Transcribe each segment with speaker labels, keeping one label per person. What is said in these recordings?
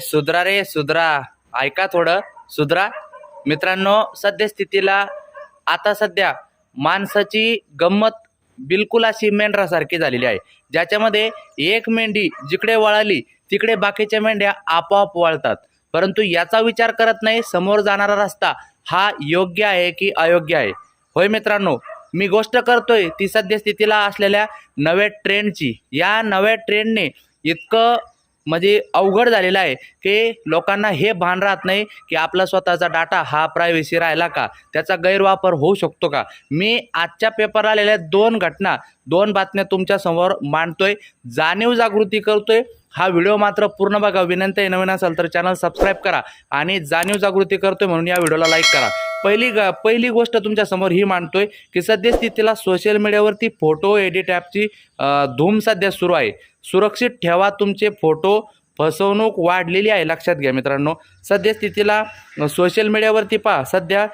Speaker 1: सुधरा रे सुधरा. ऐका थोडं. सुधरा मित्रांनो सद्यस्थितीला आता सध्या माणसाची गंमत बिलकुल अशी मेंढरासारखी झालेली आहे. ज्याच्यामध्ये एक मेंढी जिकडे वळाली तिकडे बाकीच्या मेंढ्या आपोआप वळतात. परंतु याचा विचार करत नाही समोर जाणारा रस्ता हा योग्य आहे की अयोग्य आहे? होय मित्रांनो मी गोष्ट करतोय ती सद्यस्थितीला असलेल्या नव्या ट्रेंडची या नव्या ट्रेंडने इतकं म्हणजे अवघड झालेलं आहे की लोकांना हे भान राहत नाही की आपला स्वतःचा डाटा हा प्रायव्हसी राहिला का? त्याचा गैरवापर होऊ शकतो का? मी आजच्या पेपरला आलेल्या दोन घटना दोन बातम्या तुमच्यासमोर मांडतोय. जाणीव जागृती करतोय. हा व्हिडिओ मात्र पूर्ण बघा. विनंती आहे नवीन असेल तर चॅनल सबस्क्राईब करा आणि जाणीव जागृती करतोय म्हणून या व्हिडिओला लाईक करा. पहिली ग पहिली गोष्ट तुमच्यासमोर ही मांडतोय की सद्यस्थितीला सोशल मीडियावरती फोटो एडिट ॲपची धूम सध्या सुरू आहे. सुरक्षित ठेवा तुमचे फोटो फसवणूक वाढलेली आहे लक्षात घ्या मित्रांनो. सद्यस्थितीला सोशल मीडियावरती पहा. सध्या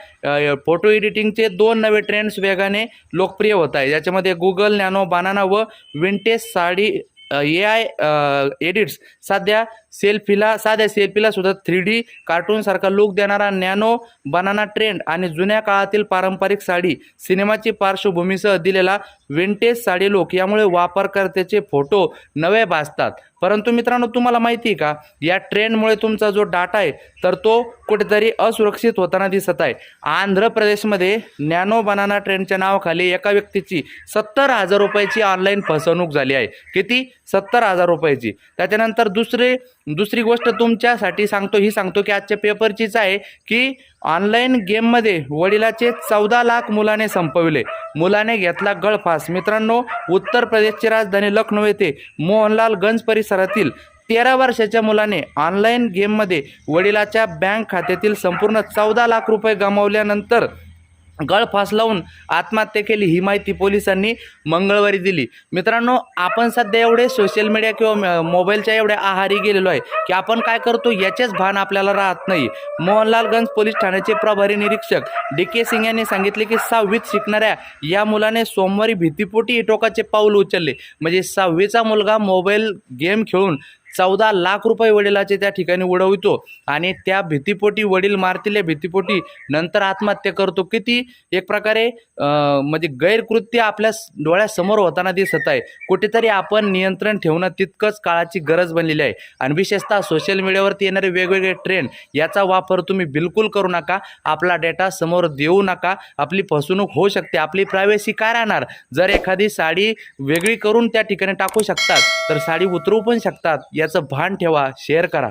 Speaker 1: फोटो एडिटिंगचे दोन नवे ट्रेंड्स वेगाने लोकप्रिय होत आहे. याच्यामध्ये गुगल नॅनो बनाना व vintage sari A I edits सध्या सेल्फीला साध्या सेल्फीला सुद्धा थ्री डी कार्टूनसारखा लुक देणारा नॅनो बनाना ट्रेंड आणि जुन्या काळातील पारंपरिक साडी सिनेमाची पार्श्वभूमीसह दिलेला विंटेज साडी लुक यामुळे वापरकर्त्याचे फोटो नवे भासतात. परंतु मित्रांनो तुम्हाला माहिती आहे का? या ट्रेंडमुळे तुमचा जो डाटा आहे तर तो कुठेतरी असुरक्षित होताना दिसत आहे. आंध्र प्रदेशमध्ये नॅनो बनाना ट्रेंडच्या नावाखाली एका व्यक्तीची सत्तर हजार रुपयाची ऑनलाईन फसवणूक झाली आहे. किती? सत्तर हजार रुपयाची. त्याच्यानंतर दुसरे दुसरी गोष्ट तुमच्यासाठी सांगतो ही सांगतो की आजच्या पेपरचीच आहे की ऑनलाईन गेममध्ये वडिलाचे चौदा लाख मुलाने संपविले. मुलाने घेतला गळफास. मित्रांनो उत्तर प्रदेशची राजधानी लखनौ येथे मोहनलाल गंज परिसरातील तेरा वर्षाच्या मुलाने ऑनलाईन गेममध्ये वडिलाच्या बँक खात्यातील संपूर्ण चौदा लाख रुपये गमावल्यानंतर गळफास लावून आत्महत्या केली ही माहिती पोलिसांनी मंगळवारी दिली. मित्रांनो आपण सध्या एवढे सोशल मीडिया किंवा मोबाईलच्या एवढ्या आहारी गेलेलो आहे की आपण काय करतो याचेच भान आपल्याला राहत नाही. मोहनलालगंज पोलीस ठाण्याचे प्रभारी निरीक्षक डी के सिंग यांनी सांगितले की सहावीत शिकणाऱ्या या मुलाने सोमवारी भीतीपोटी टोकाचे पाऊल उचलले. म्हणजे सहावीचा मुलगा मोबाईल गेम खेळून चौदा लाख रुपये वडिलाचे त्या ठिकाणी उडवितो आणि त्या भीतीपोटी वडील मारतील भीतीपोटी नंतर आत्महत्या करतो. किती? एक प्रकारे म्हणजे गैरकृत्य आपल्या डोळ्यासमोर होताना दिसत आहे. कुठेतरी आपण नियंत्रण ठेवणं तितकंच काळाची गरज बनलेली आहे. आणि विशेषतः सोशल मीडियावरती येणारे वेगवेगळे ट्रेंड याचा वापर तुम्ही बिलकुल करू नका. आपला डेटा समोर देऊ नका. आपली फसवणूक होऊ शकते. आपली प्रायव्हसी काय राहणार? जर एखादी साडी वेगळी करून त्या ठिकाणी टाकू शकतात तर साडी उतरवू पण शकतात. याचं भान ठेवा शेअर करा.